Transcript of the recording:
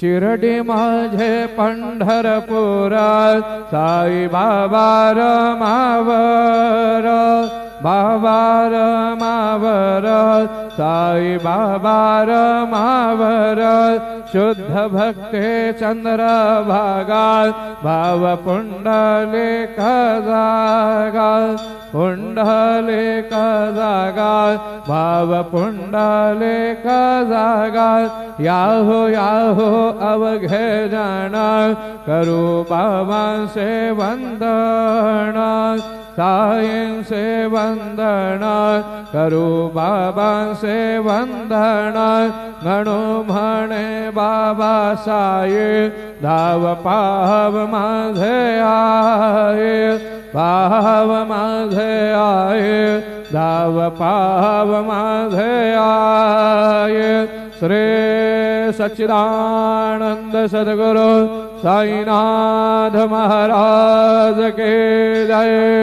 शिरडी माझे पंढरपुरात साई बाबा रमावर साई बाबा रमावर शुद्ध भक्ते चंद्र भागात भाव पुंडलिक जागा पुंडलिक जागा, भाव पुंडलिक जागा। याहो याहो अवघे जन करू बाबांसे वंदना सायं से वंदना, करो करू बाबांसे वंदना। गणो म्हणे, बाबा साये धाव पाव माझे आए पाव माझे आये श्री सच्चिदानंद सद्गुरु साईनाथ महाराज के जय